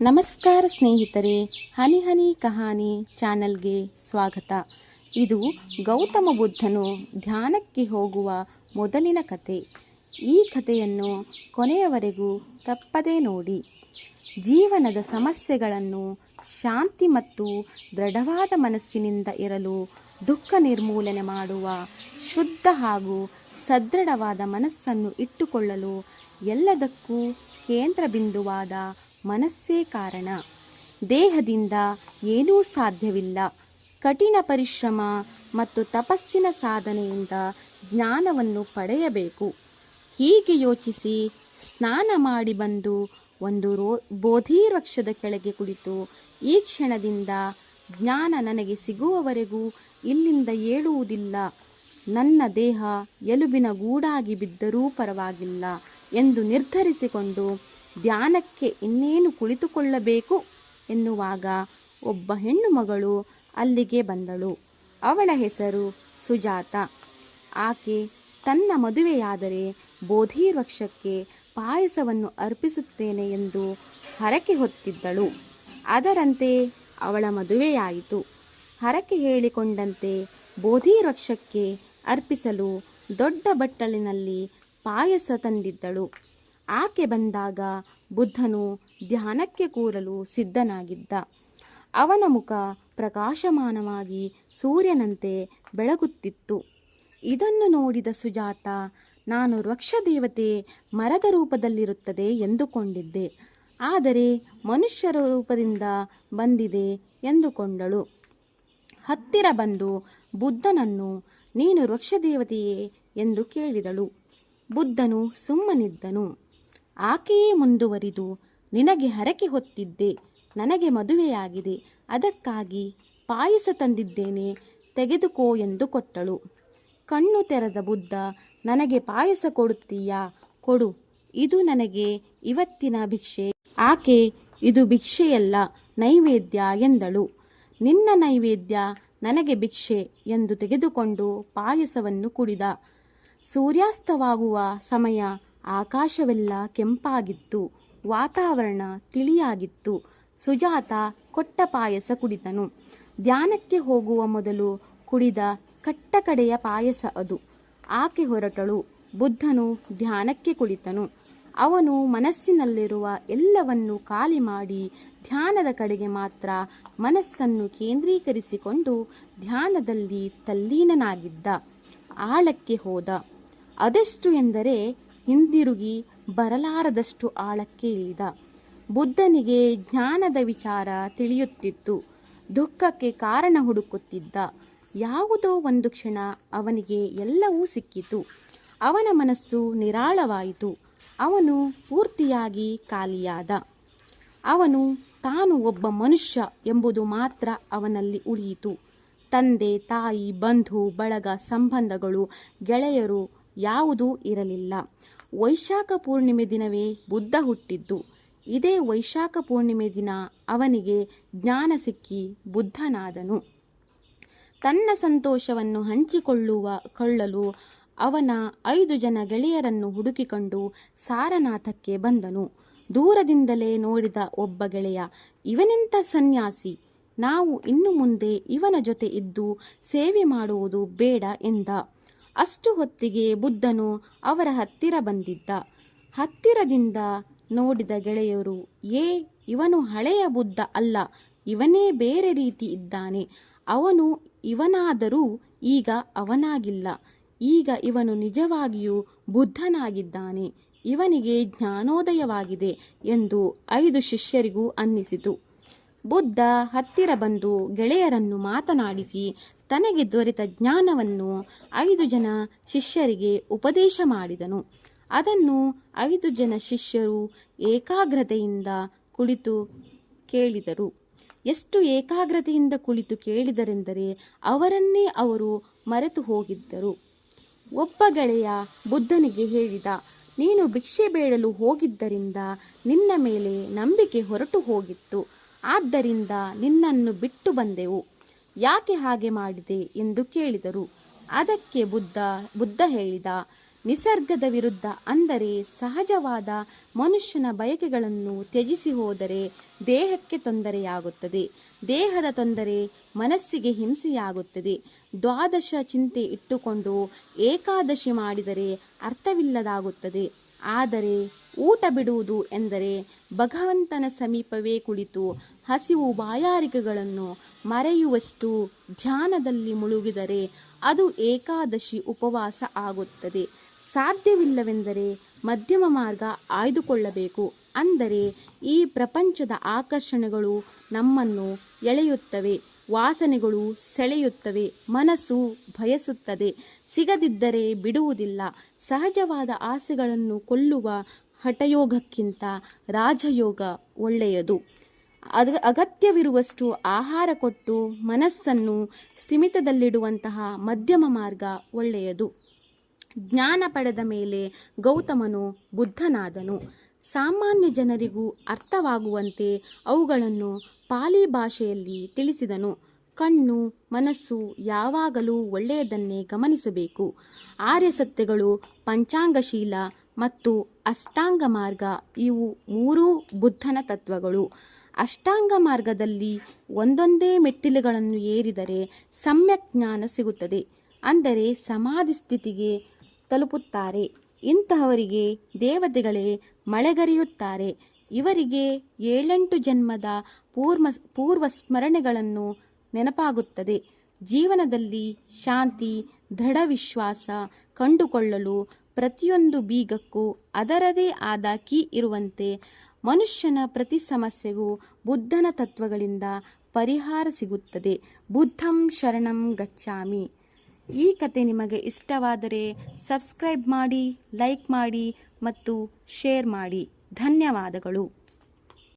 ನಮಸ್ಕಾರ ಸ್ನೇಹಿತರೆ, ಹನಿ ಹನಿ ಕಹಾನಿ ಚಾನಲ್ಗೆ ಸ್ವಾಗತ. ಇದು ಗೌತಮ ಬುದ್ಧನು ಧ್ಯಾನಕ್ಕೆ ಹೋಗುವ ಮೊದಲಿನ ಕತೆ. ಈ ಕಥೆಯನ್ನು ಕೊನೆಯವರೆಗೂ ತಪ್ಪದೇ ನೋಡಿ. ಜೀವನದ ಸಮಸ್ಯೆಗಳನ್ನು ಶಾಂತಿ ಮತ್ತು ದೃಢವಾದ ಮನಸ್ಸಿನಿಂದ ಇರಲು ದುಃಖ ನಿರ್ಮೂಲನೆ ಮಾಡುವ ಶುದ್ಧ ಹಾಗೂ ಸದೃಢವಾದ ಮನಸ್ಸನ್ನು ಇಟ್ಟುಕೊಳ್ಳಲು ಎಲ್ಲದಕ್ಕೂ ಕೇಂದ್ರ ಬಿಂದುವಾದ ಮನಸ್ಸೇ ಕಾರಣ. ದೇಹದಿಂದ ಏನೂ ಸಾಧ್ಯವಿಲ್ಲ. ಕಠಿಣ ಪರಿಶ್ರಮ ಮತ್ತು ತಪಸ್ಸಿನ ಸಾಧನೆಯಿಂದ ಜ್ಞಾನವನ್ನು ಪಡೆಯಬೇಕು. ಹೀಗೆ ಯೋಚಿಸಿ ಸ್ನಾನ ಮಾಡಿ ಬಂದು ಒಂದು ರೋ, ಬೋಧಿ ವೃಕ್ಷದ ಕೆಳಗೆ ಕುಳಿತು ಈ ಕ್ಷಣದಿಂದ ಜ್ಞಾನ ನನಗೆ ಸಿಗುವವರೆಗೂ ಇಲ್ಲಿಂದ ಏಳುವುದಿಲ್ಲ. ನನ್ನ ದೇಹ ಎಲುಬಿನ ಗೂಡಾಗಿ ಬಿದ್ದರೂ ಪರವಾಗಿಲ್ಲ ಎಂದು ನಿರ್ಧರಿಸಿಕೊಂಡು ಧ್ಯಾನಕ್ಕೆ ಇನ್ನೇನು ಕುಳಿತುಕೊಳ್ಳಬೇಕು ಎನ್ನುವಾಗ ಒಬ್ಬ ಹೆಣ್ಣು ಮಗಳು ಅಲ್ಲಿಗೆ ಬಂದಳು. ಅವಳ ಹೆಸರು ಸುಜಾತ. ಆಕೆ ತನ್ನ ಮದುವೆಯಾದರೆ ಬೋಧಿ ವೃಕ್ಷಕ್ಕೆ ಪಾಯಸವನ್ನು ಅರ್ಪಿಸುತ್ತೇನೆ ಎಂದು ಹರಕೆ ಹೊತ್ತಿದ್ದಳು. ಅದರಂತೆ ಅವಳ ಮದುವೆಯಾಯಿತು. ಹರಕೆ ಹೇಳಿಕೊಂಡಂತೆ ಬೋಧಿ ವೃಕ್ಷಕ್ಕೆ ಅರ್ಪಿಸಲು ದೊಡ್ಡ ಬಟ್ಟಲಿನಲ್ಲಿ ಪಾಯಸ ತಂದಿದ್ದಳು. ಆಕೆ ಬಂದಾಗ ಬುದ್ಧನು ಧ್ಯಾನಕ್ಕೆ ಕೂರಲು ಸಿದ್ಧನಾಗಿದ್ದ. ಅವನ ಮುಖ ಪ್ರಕಾಶಮಾನವಾಗಿ ಸೂರ್ಯನಂತೆ ಬೆಳಗುತ್ತಿತ್ತು. ಇದನ್ನು ನೋಡಿದ ಸುಜಾತ, ನಾನು ವೃಕ್ಷದೇವತೆ ಮರದ ರೂಪದಲ್ಲಿರುತ್ತದೆ ಎಂದುಕೊಂಡಿದ್ದೆ. ಆದರೆ ಮನುಷ್ಯರ ರೂಪದಿಂದ ಬಂದಿದೆ ಎಂದುಕೊಂಡಳು. ಹತ್ತಿರ ಬಂದು ಬುದ್ಧನನ್ನು ನೀನು ವೃಕ್ಷದೇವತೆಯೇ ಎಂದು ಕೇಳಿದಳು. ಬುದ್ಧನು ಸುಮ್ಮನಿದ್ದನು. ಆಕೆಯೇ ಮುಂದುವರಿದು, ನಿನಗೆ ಹರಕೆ ಹೊತ್ತಿದ್ದೆ, ನನಗೆ ಮದುವೆಯಾಗಿದೆ, ಅದಕ್ಕಾಗಿ ಪಾಯಸ ತಂದಿದ್ದೇನೆ, ತೆಗೆದುಕೋ ಎಂದು ಕೊಟ್ಟಳು. ಕಣ್ಣು ತೆರೆದ ಬುದ್ಧ, ನನಗೆ ಪಾಯಸ ಕೊಡುತ್ತೀಯಾ? ಕೊಡು, ಇದು ನನಗೆ ಇವತ್ತಿನ ಭಿಕ್ಷೆ. ಆಕೆ, ಇದು ಭಿಕ್ಷೆಯಲ್ಲ, ನೈವೇದ್ಯ ಎಂದಳು. ನಿನ್ನ ನೈವೇದ್ಯ ನನಗೆ ಭಿಕ್ಷೆ ಎಂದು ತೆಗೆದುಕೊಂಡು ಪಾಯಸವನ್ನು ಕುಡಿದ. ಸೂರ್ಯಾಸ್ತವಾಗುವ ಸಮಯ ಆಕಾಶವೆಲ್ಲ ಕೆಂಪಾಗಿತ್ತು, ವಾತಾವರಣ ತಿಳಿಯಾಗಿತ್ತು. ಸುಜಾತ ಕೊಟ್ಟ ಪಾಯಸ ಕುಡಿದನು. ಧ್ಯಾನಕ್ಕೆ ಹೋಗುವ ಮೊದಲು ಕುಡಿದ ಕಟ್ಟಕಡೆಯ ಪಾಯಸ ಅದು. ಆಕೆ ಹೊರಟಳು. ಬುದ್ಧನು ಧ್ಯಾನಕ್ಕೆ ಕುಳಿತನು. ಅವನು ಮನಸ್ಸಿನಲ್ಲಿರುವ ಎಲ್ಲವನ್ನು ಖಾಲಿ ಮಾಡಿ ಧ್ಯಾನದ ಕಡೆಗೆ ಮಾತ್ರ ಮನಸ್ಸನ್ನು ಕೇಂದ್ರೀಕರಿಸಿಕೊಂಡು ಧ್ಯಾನದಲ್ಲಿ ತಲ್ಲೀನನಾಗಿದ್ದ. ಆಳಕ್ಕೆ ಹೋದ. ಅದೆಷ್ಟು ಎಂದರೆ ಹಿಂದಿರುಗಿ ಬರಲಾರದಷ್ಟು ಆಳಕ್ಕೆ ಇಳಿದ. ಬುದ್ಧನಿಗೆ ಜ್ಞಾನದ ವಿಚಾರ ತಿಳಿಯುತ್ತಿತ್ತು. ದುಃಖಕ್ಕೆ ಕಾರಣ ಹುಡುಕುತ್ತಿದ್ದ. ಯಾವುದೋ ಒಂದು ಕ್ಷಣ ಅವನಿಗೆ ಎಲ್ಲವೂ ಸಿಕ್ಕಿತು. ಅವನ ಮನಸ್ಸು ನಿರಾಳವಾಯಿತು. ಅವನು ಪೂರ್ತಿಯಾಗಿ ಖಾಲಿಯಾದ. ಅವನು ತಾನು ಒಬ್ಬ ಮನುಷ್ಯ ಎಂಬುದು ಮಾತ್ರ ಅವನಲ್ಲಿ ಉಳಿಯಿತು. ತಂದೆ, ತಾಯಿ, ಬಂಧು, ಬಳಗ, ಸಂಬಂಧಗಳು, ಗೆಳೆಯರು ಯಾವುದೂ ಇರಲಿಲ್ಲ. ವೈಶಾಖ ಪೂರ್ಣಿಮೆ ದಿನವೇ ಬುದ್ಧ ಹುಟ್ಟಿದ್ದು. ಇದೇ ವೈಶಾಖ ಪೂರ್ಣಿಮೆ ದಿನ ಅವನಿಗೆ ಜ್ಞಾನ ಸಿಕ್ಕಿ ಬುದ್ಧನಾದನು. ತನ್ನ ಸಂತೋಷವನ್ನು ಹಂಚಿಕೊಳ್ಳುವ, ಕೊಳ್ಳಲು ಅವನ ಐದು ಜನ ಗೆಳೆಯರನ್ನು ಹುಡುಕಿಕೊಂಡು ಸಾರನಾಥಕ್ಕೆ ಬಂದನು. ದೂರದಿಂದಲೇ ನೋಡಿದ ಒಬ್ಬ ಗೆಳೆಯ ಇವನೆಂಥ ಸನ್ಯಾಸಿ? ನಾವು ಇನ್ನು ಮುಂದೆ ಇವನ ಜೊತೆ ಇದ್ದು ಸೇವೆ ಮಾಡುವುದು ಬೇಡ ಎಂದ. ಅಷ್ಟು ಹೊತ್ತಿಗೆ ಬುದ್ಧನು ಅವರ ಹತ್ತಿರ ಬಂದಿದ್ದ. ಹತ್ತಿರದಿಂದ ನೋಡಿದ ಗೆಳೆಯರು, ಏ, ಇವನು ಹಳೆಯ ಬುದ್ಧ ಅಲ್ಲ, ಇವನೇ ಬೇರೆ ರೀತಿ ಇದ್ದಾನೆ. ಅವನು ಇವನಾದರೂ ಈಗ ಅವನಾಗಿಲ್ಲ. ಈಗ ಇವನು ನಿಜವಾಗಿಯೂ ಬುದ್ಧನಾಗಿದ್ದಾನೆ. ಇವನಿಗೆ ಜ್ಞಾನೋದಯವಾಗಿದೆ ಎಂದು ಐದು ಶಿಷ್ಯರಿಗೂ ಅನ್ನಿಸಿತು. ಬುದ್ಧ ಹತ್ತಿರ ಬಂದು ಗೆಳೆಯರನ್ನು ಮಾತನಾಡಿಸಿ ತನಗೆ ದೊರೆತ ಜ್ಞಾನವನ್ನು ಐದು ಜನ ಶಿಷ್ಯರಿಗೆ ಉಪದೇಶ ಮಾಡಿದನು. ಅದನ್ನು ಐದು ಜನ ಶಿಷ್ಯರು ಏಕಾಗ್ರತೆಯಿಂದ ಕುಳಿತು ಕೇಳಿದರು. ಎಷ್ಟು ಏಕಾಗ್ರತೆಯಿಂದ ಕುಳಿತು ಕೇಳಿದರೆಂದರೆ ಅವರನ್ನೇ ಅವರು ಮರೆತು ಹೋಗಿದ್ದರು. ಒಬ್ಬ ಗೆಳೆಯ ಬುದ್ಧನಿಗೆ ಹೇಳಿದ, ನೀನು ಭಿಕ್ಷೆ ಬೇಡಲು ಹೋಗಿದ್ದರಿಂದ ನಿನ್ನ ಮೇಲೆ ನಂಬಿಕೆ ಹೊರಟು ಹೋಗಿತ್ತು. ಆದ್ದರಿಂದ ನಿನ್ನನ್ನು ಬಿಟ್ಟು ಬಂದೆವು. ಯಾಕೆ ಹಾಗೆ ಮಾಡಿದೆ ಎಂದು ಕೇಳಿದರು. ಅದಕ್ಕೆ ಬುದ್ಧ ಬುದ್ಧ ಹೇಳಿದ, ನಿಸರ್ಗದ ವಿರುದ್ಧ ಅಂದರೆ ಸಹಜವಾದ ಮನುಷ್ಯನ ಬಯಕೆಗಳನ್ನು ತ್ಯಜಿಸಿ ಹೋದರೆ ದೇಹಕ್ಕೆ ತೊಂದರೆಯಾಗುತ್ತದೆ. ದೇಹದ ತೊಂದರೆ ಮನಸ್ಸಿಗೆ ಹಿಂಸೆಯಾಗುತ್ತದೆ. ದ್ವಾದಶ ಚಿಂತೆ ಇಟ್ಟುಕೊಂಡು ಏಕಾದಶಿ ಮಾಡಿದರೆ ಅರ್ಥವಿಲ್ಲದಾಗುತ್ತದೆ. ಆದರೆ ಊಟ ಬಿಡುವುದು ಎಂದರೆ ಭಗವಂತನ ಸಮೀಪವೇ ಕುಳಿತು ಹಸಿವು ಬಾಯಾರಿಕೆಗಳನ್ನು ಮರೆಯುವಷ್ಟು ಧ್ಯಾನದಲ್ಲಿ ಮುಳುಗಿದರೆ ಅದು ಏಕಾದಶಿ ಉಪವಾಸ ಆಗುತ್ತದೆ. ಸಾಧ್ಯವಿಲ್ಲವೆಂದರೆ ಮಧ್ಯಮ ಮಾರ್ಗ ಆಯ್ದುಕೊಳ್ಳಬೇಕು. ಅಂದರೆ ಈ ಪ್ರಪಂಚದ ಆಕರ್ಷಣೆಗಳು ನಮ್ಮನ್ನು ಎಳೆಯುತ್ತವೆ. ವಾಸನೆಗಳು ಸೆಳೆಯುತ್ತವೆ, ಮನಸ್ಸು ಬಯಸುತ್ತದೆ ಸಿಗದಿದ್ದರೆ ಬಿಡುವುದಿಲ್ಲ. ಸಹಜವಾದ ಆಸೆಗಳನ್ನು ಕೊಲ್ಲುವ ಹಠಯೋಗಕ್ಕಿಂತ ರಾಜಯೋಗ ಒಳ್ಳೆಯದು. ಅದ ಅಗತ್ಯವಿರುವಷ್ಟು ಆಹಾರ ಕೊಟ್ಟು ಮನಸ್ಸನ್ನು ಸ್ಥಿಮಿತದಲ್ಲಿಡುವಂತಹ ಮಧ್ಯಮ ಮಾರ್ಗ ಒಳ್ಳೆಯದು. ಜ್ಞಾನ ಪಡೆದ ಮೇಲೆ ಗೌತಮನು ಬುದ್ಧನಾದನು. ಸಾಮಾನ್ಯ ಜನರಿಗೂ ಅರ್ಥವಾಗುವಂತೆ ಅವುಗಳನ್ನು ಪಾಲಿ ಭಾಷೆಯಲ್ಲಿ ತಿಳಿಸಿದನು. ಕಣ್ಣು, ಮನಸ್ಸು ಯಾವಾಗಲೂ ಒಳ್ಳೆಯದನ್ನೇ ಗಮನಿಸಬೇಕು. ಆರ್ಯ ಸತ್ಯಗಳು ಪಂಚಾಂಗಶೀಲ ಮತ್ತು ಅಷ್ಟಾಂಗ ಮಾರ್ಗ ಇವು ಮೂರೂ ಬುದ್ಧನ ತತ್ವಗಳು. ಅಷ್ಟಾಂಗ ಮಾರ್ಗದಲ್ಲಿ ಒಂದೊಂದೇ ಮೆಟ್ಟಿಲುಗಳನ್ನು ಏರಿದರೆ ಸಮ್ಯಕ್ ಜ್ಞಾನ ಸಿಗುತ್ತದೆ. ಅಂದರೆ ಸಮಾಧಿ ಸ್ಥಿತಿಗೆ ತಲುಪುತ್ತಾರೆ. ಇಂತಹವರಿಗೆ ದೇವತೆಗಳೇ ಮಳೆಗರೆಯುತ್ತಾರೆ. ಇವರಿಗೆ ಏಳೆಂಟು ಜನ್ಮದ ಪೂರ್ವ ಪೂರ್ವ ಸ್ಮರಣೆಗಳನ್ನು ನೆನಪಾಗುತ್ತದೆ. ಜೀವನದಲ್ಲಿ ಶಾಂತಿ ದೃಢ ವಿಶ್ವಾಸ ಕಂಡುಕೊಳ್ಳಲು ಪ್ರತಿಯೊಂದು ಬೀಗಕ್ಕೂ ಅದರದೇ ಆದ ಕೀ ಇರುವಂತೆ ಮನುಷ್ಯನ ಪ್ರತಿ ಸಮಸ್ಯೆಗೂ ಬುದ್ಧನ ತತ್ವಗಳಿಂದ ಪರಿಹಾರ ಸಿಗುತ್ತದೆ. ಬುದ್ಧಂ ಶರಣಂ ಗಚ್ಚಾಮಿ ಈ ಕತೆ ನಿಮಗೆ ಇಷ್ಟವಾದರೆ ಸಬ್ಸ್ಕ್ರೈಬ್ ಮಾಡಿ, ಲೈಕ್ ಮಾಡಿ ಮತ್ತು ಶೇರ್ ಮಾಡಿ. ಧನ್ಯವಾದಗಳು.